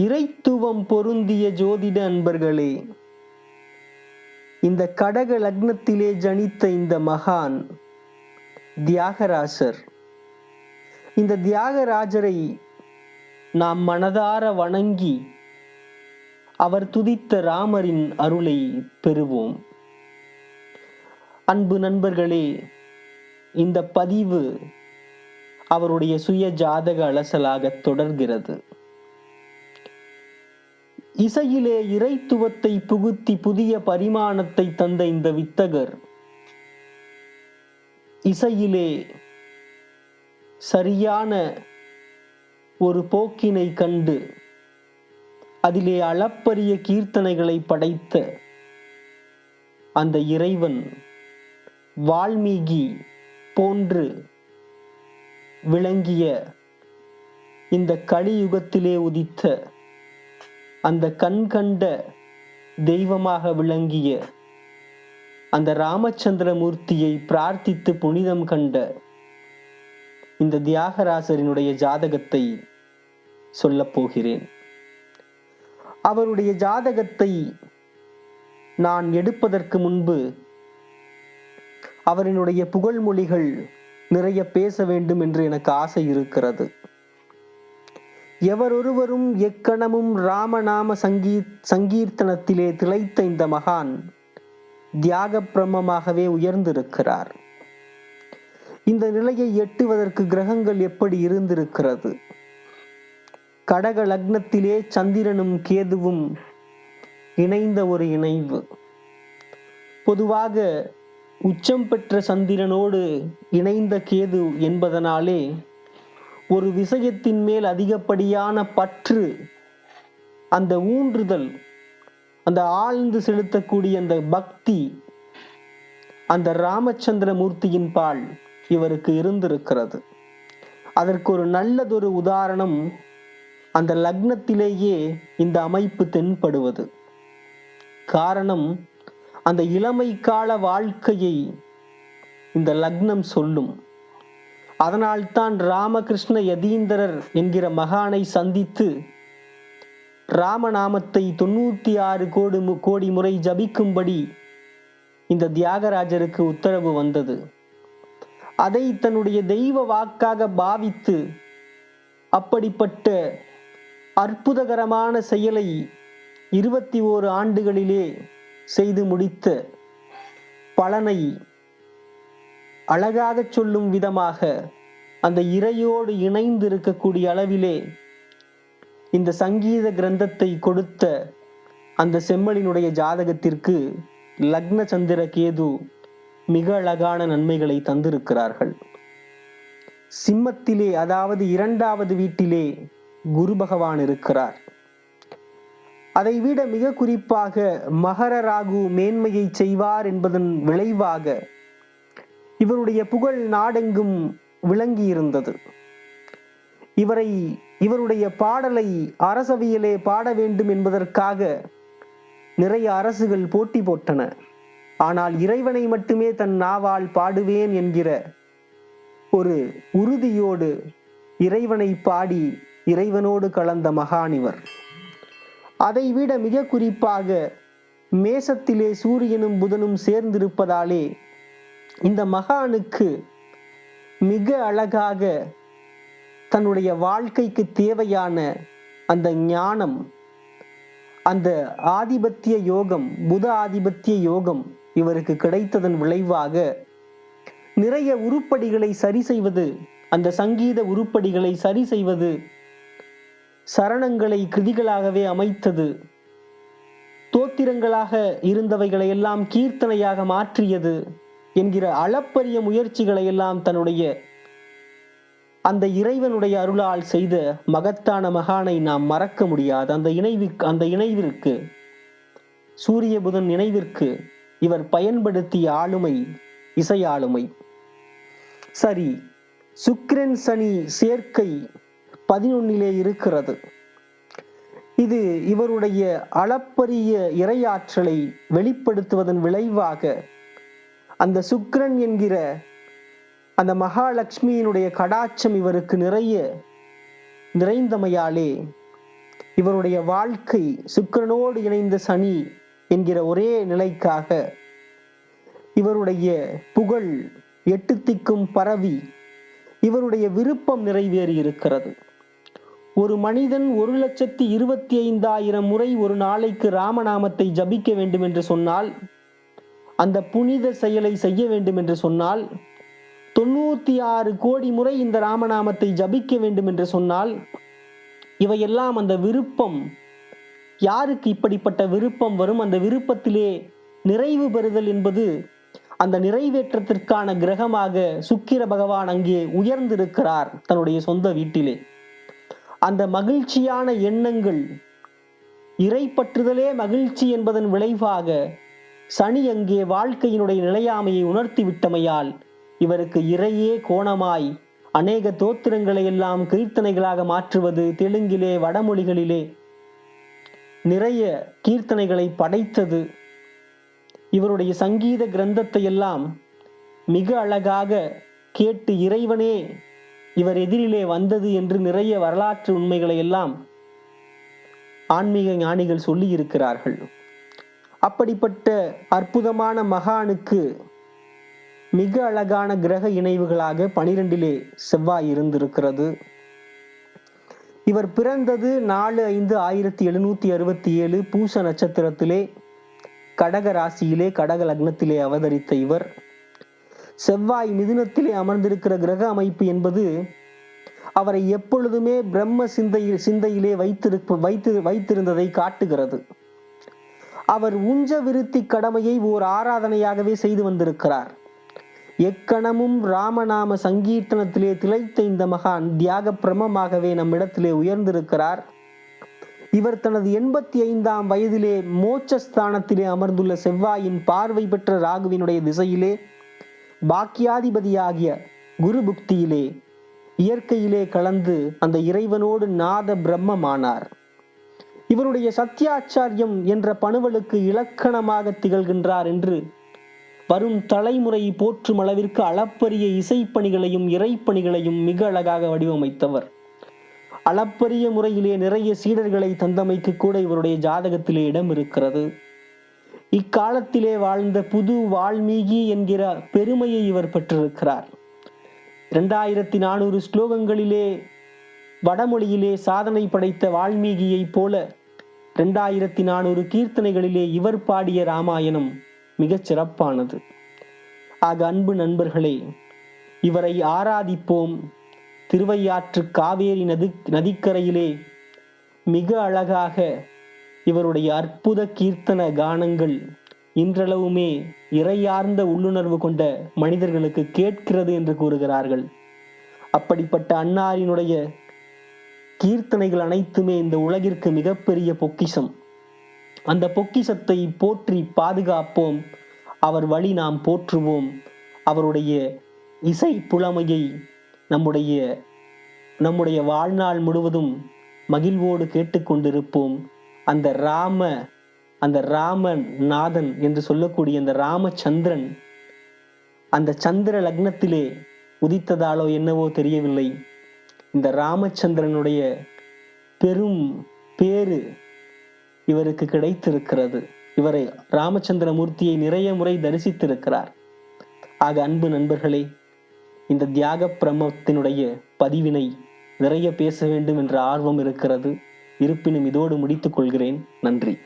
இறைத்துவம் பொருந்திய ஜோதிட அன்பர்களே இந்த கடக லக்னத்திலே ஜனித்த இந்த மகான் தியாகராசர். இந்த தியாகராஜரை நாம் மனதார வணங்கி அவர் துதித்த ராமரின் அருளை பெறுவோம். அன்பு நண்பர்களே இந்த பதிவு அவருடைய சுய ஜாதக அலசலாக தொடர்கிறது. இசையிலே இறைத்துவத்தை புகுத்தி புதிய பரிமாணத்தை தந்த இந்த வித்தகர் இசையிலே சரியான ஒரு போக்கினை கண்டு அதிலே அளப்பரிய கீர்த்தனைகளை படைத்த அந்த இறைவன் வால்மீகி போன்று விளங்கிய இந்த கலியுகத்திலே உதித்த அந்த கண் கண்ட தெய்வமாக விளங்கிய அந்த ராமச்சந்திரமூர்த்தியை பிரார்த்தித்து புனிதம் கண்ட இந்த தியாகராசரினுடைய ஜாதகத்தை சொல்லப் போகிறேன். அவருடைய ஜாதகத்தை நான் எடுப்பதற்கு முன்பு அவரினுடைய புகழ்மொழிகள் நிறைய பேச வேண்டும் என்று எனக்கு ஆசை இருக்கிறது. எவரொருவரும் எக்கணமும் ராமநாம சங்கீ சங்கீர்த்தனத்திலே திளைத்த இந்த மகான் தியாக பிரம்மமாகவே உயர்ந்திருக்கிறார். இந்த நிலையை எட்டுவதற்கு கிரகங்கள் எப்படி இருந்திருக்கிறது? கடக லக்னத்திலே சந்திரனும் கேதுவும் இணைந்த ஒரு இணைவு. பொதுவாக உச்சம் பெற்ற சந்திரனோடு இணைந்த கேது என்பதனாலே ஒரு விஷயத்தின் மேல் அதிகப்படியான பற்று அந்த ஊன்றுதல் அந்த ஆழ்ந்து செலுத்தக்கூடிய அந்த பக்தி அந்த ராமச்சந்திர மூர்த்தியின் பால் இவருக்கு இருந்திருக்கிறது. அதற்கு ஒரு நல்லதொரு உதாரணம் அந்த லக்னத்திலேயே இந்த அமைப்பு தென்படுவது. காரணம் அந்த இளமை கால வாழ்க்கையை இந்த லக்னம் சொல்லும். அதனால்தான் ராமகிருஷ்ண யதீந்திரர் என்கிற மகானை சந்தித்து ராமநாமத்தை தொண்ணூற்றி ஆறு கோடி மு- கோடி முறை ஜபிக்கும்படி இந்த தியாகராஜருக்கு உத்தரவு வந்தது. அதை தன்னுடைய தெய்வ வாக்காக பாவித்து அப்படிப்பட்ட அற்புதகரமான செயலை இருபத்தி ஓரு ஆண்டுகளிலே செய்து முடித்த பலனை அழகாகச் சொல்லும் விதமாக அந்த இறையோடு இணைந்து இருக்கக்கூடிய அளவிலே இந்த சங்கீத கிரந்தத்தை கொடுத்த அந்த செம்மலினுடைய ஜாதகத்திற்கு லக்ன சந்திர கேது மிக அழகான நன்மைகளை தந்திருக்கிறார்கள். சிம்மத்திலே அதாவது இரண்டாவது வீட்டிலே குரு பகவான் இருக்கிறார். அதைவிட மிக குறிப்பாக மகர ராகு மேன்மையை செய்வார் என்பதன் விளைவாக இவருடைய புகழ் நாடெங்கும் விளங்கி இருந்தது இவரை இவருடைய பாடலை அரசவையிலே பாட வேண்டும் என்பதற்காக நிறைய அரசுகள் போட்டி போட்டன. ஆனால் இறைவனை மட்டுமே தன் நாவால் பாடுவேன் என்கிற ஒரு உறுதியோடு இறைவனை பாடி இறைவனோடு கலந்த மகானிவர் அதை அதைவிட மிக குறிப்பாக மேசத்திலே சூரியனும் புதனும் சேர்ந்திருப்பதாலே இந்த மகானுக்கு மிக அழகாக தன்னுடைய வாழ்க்கைக்கு தேவையான அந்த ஞானம் அந்த ஆதிபத்திய யோகம் புத ஆதிபத்திய யோகம் இவருக்கு கிடைத்ததன் விளைவாக நிறைய உருப்படிகளை சரி செய்வது அந்த சங்கீத உருப்படிகளை சரி செய்வது சரணங்களை கிருதிகளாகவே அமைத்தது தோத்திரங்களாக இருந்தவைகளை எல்லாம் கீர்த்தனையாக மாற்றியது. என்கிற அளப்பரிய முயற்சிகளை எல்லாம் தன்னுடைய அந்த இறைவனுடைய அருளால் செய்த மகத்தான மகானை நாம் மறக்க முடியாது. அந்த இணைவிற்கு அந்த இணைவிற்கு சூரிய புதன் நினைவிற்கு இவர் பயன்படுத்திய ஆளுமை இசை ஆளுமை. சரி சுக்கிரன் சனி சேர்க்கை பதினொன்னிலே இருக்கிறது. இது இவருடைய அளப்பரிய இறையாற்றலை வெளிப்படுத்துவதன் விளைவாக அந்த சுக்கிரன் என்கிற அந்த மகாலட்சுமியினுடைய கடாட்சம் இவருக்கு நிறைய நிறைந்தமையாலே இவருடைய வாழ்க்கை சுக்கிரனோடு இணைந்த சனி என்கிற ஒரே நிலைக்காக இவருடைய புகழ் எட்டு திக்கும் பரவி இவருடைய விருப்பம் நிறைவேறி இருக்கிறது. ஒரு மனிதன் ஒரு லட்சத்தி இருபத்தி ஐந்தாயிரம் முறை ஒரு நாளைக்கு ராமநாமத்தை ஜபிக்க வேண்டும் என்று சொன்னால் அந்த புனித செயலை செய்ய வேண்டும் என்று சொன்னால் தொண்ணூத்தி ஆறு கோடி முறை இந்த ராமநாமத்தை ஜபிக்க வேண்டும் என்று சொன்னால் இவையெல்லாம் அந்த விருப்பம் யாருக்கு இப்படிப்பட்ட விருப்பம் வரும்? அந்த விருப்பத்திலே நிறைவு பெறுதல் என்பது அந்த நிறைவேற்றத்திற்கான கிரகமாக சுக்கிர பகவான் அங்கே உயர்ந்திருக்கிறார் தன்னுடைய சொந்த வீட்டிலே. அந்த மகிழ்ச்சியான எண்ணங்கள் இறைப்பற்றுதலே மகிழ்ச்சி என்பதன் விளைவாக சனி அங்கே வாழ்க்கையினுடைய நிலையாமையை உணர்த்தி விட்டமையால் இவருக்கு இறையே கோணமாய் அநேக தோத்திரங்களை எல்லாம் கீர்த்தனைகளாக மாற்றுவது தெலுங்கிலே வடமொழிகளிலே நிறைய கீர்த்தனைகளை படைத்தது. இவருடைய சங்கீத கிரந்தத்தை எல்லாம் மிக அழகாக கேட்டு இறைவனே இவர் எதிரிலே வந்தது என்று நிறைய வரலாற்று உண்மைகளை எல்லாம் ஆன்மீக ஞானிகள் சொல்லி இருக்கிறார்கள் அப்படிப்பட்ட அற்புதமான மகானுக்கு மிக அழகான கிரக இணைவுகளாக பனிரெண்டிலே செவ்வாய் இருந்திருக்கிறது. இவர் பிறந்தது நாலு ஐந்து ஆயிரத்தி எழுநூத்தி அறுபத்தி ஏழு பூச நட்சத்திரத்திலே கடக ராசியிலே கடக லக்னத்திலே அவதரித்த இவர். செவ்வாய் மிதுனத்திலே அமர்ந்திருக்கிற கிரக அமைப்பு என்பது அவரை எப்பொழுதுமே பிரம்ம சிந்தையில் சிந்தையிலே வைத்திருப்ப வைத்து வைத்திருந்ததை காட்டுகிறது. அவர் உஞ்ச விருத்தி கடமையை ஓர் ஆராதனையாகவே செய்து வந்திருக்கிறார். எக்கணமும் ராமநாம சங்கீர்த்தனத்திலே திளைத்த இந்த மகான் தியாக பிரமமாகவே நம்மிடத்திலே உயர்ந்திருக்கிறார். இவர் தனது எண்பத்தி ஐந்தாம் வயதிலே மோட்சஸ்தானத்திலே அமர்ந்துள்ள செவ்வாயின் பார்வை பெற்ற ராகுவினுடைய திசையிலே பாக்கியாதிபதியாகிய குரு புக்தியிலே இயற்கையிலே கலந்து அந்த இறைவனோடு நாத பிரம்மமானார் இவருடைய சத்தியாச்சாரியம் என்ற பணுவலுக்கு இலக்கணமாக திகழ்கின்றார் என்று வரும் தலைமுறை போற்றும் அளவிற்கு அளப்பரிய இசைப்பணிகளையும் இறைப்பணிகளையும் மிக அழகாக வடிவமைத்தவர். அளப்பரிய முறையிலே நிறைய சீடர்களை தந்தமைக்கு கூட இவருடைய ஜாதகத்திலே இடம் இருக்கிறது. இக்காலத்திலே வாழ்ந்த புது வால்மீகி என்கிற பெருமையை இவர் பெற்றிருக்கிறார். இரண்டாயிரத்தி நானூறு ஸ்லோகங்களிலே வடமொழியிலே சாதனை படைத்த வால்மீகியைப் போல இரண்டாயிரத்தி நானூறு கீர்த்தனைகளிலே இவர் பாடிய ராமாயணம் மிகச் சிறப்பானது. ஆக அன்பு நண்பர்களே இவரை ஆராதிப்போம். திருவையாற்று காவேரி நதி நதிக்கரையிலே மிக அழகாக இவருடைய அற்புத கீர்த்தன கானங்கள் இன்றளவுமே இறையார்ந்த உள்ளுணர்வு கொண்ட மனிதர்களுக்கு கேட்கிறது என்று கூறுகிறார்கள். அப்படிப்பட்ட அன்னாரினுடைய கீர்த்தனைகள் அனைத்துமே இந்த உலகிற்கு மிகப்பெரிய பொக்கிஷம். அந்த பொக்கிஷத்தை போற்றி பாதுகாப்போம். அவர் வழி நாம் போற்றுவோம். அவருடைய இசை புலமையை நம்முடைய நம்முடைய வாழ்நாள் முழுவதும் மகிழ்வோடு கேட்டுக்கொண்டிருப்போம். அந்த ராம அந்த ராமநாதன் என்று சொல்லக்கூடிய அந்த ராமச்சந்திரன் அந்த சந்திர லக்னத்திலே உதித்ததாலோ என்னவோ தெரியவில்லை. இந்த ராமச்சந்திரனுடைய பெரும் பேரு இவருக்கு கிடைத்திருக்கிறது. இவரை ராமச்சந்திர மூர்த்தியை நிறைய முறை தரிசித்திருக்கிறார். ஆக அன்பு நண்பர்களே இந்த தியாக பிரமத்தினுடைய பதிவினை நிறைய பேச வேண்டும் என்ற ஆர்வம் இருக்கிறது. இருப்பினும் இதோடு முடித்துக் கொள்கிறேன். நன்றி.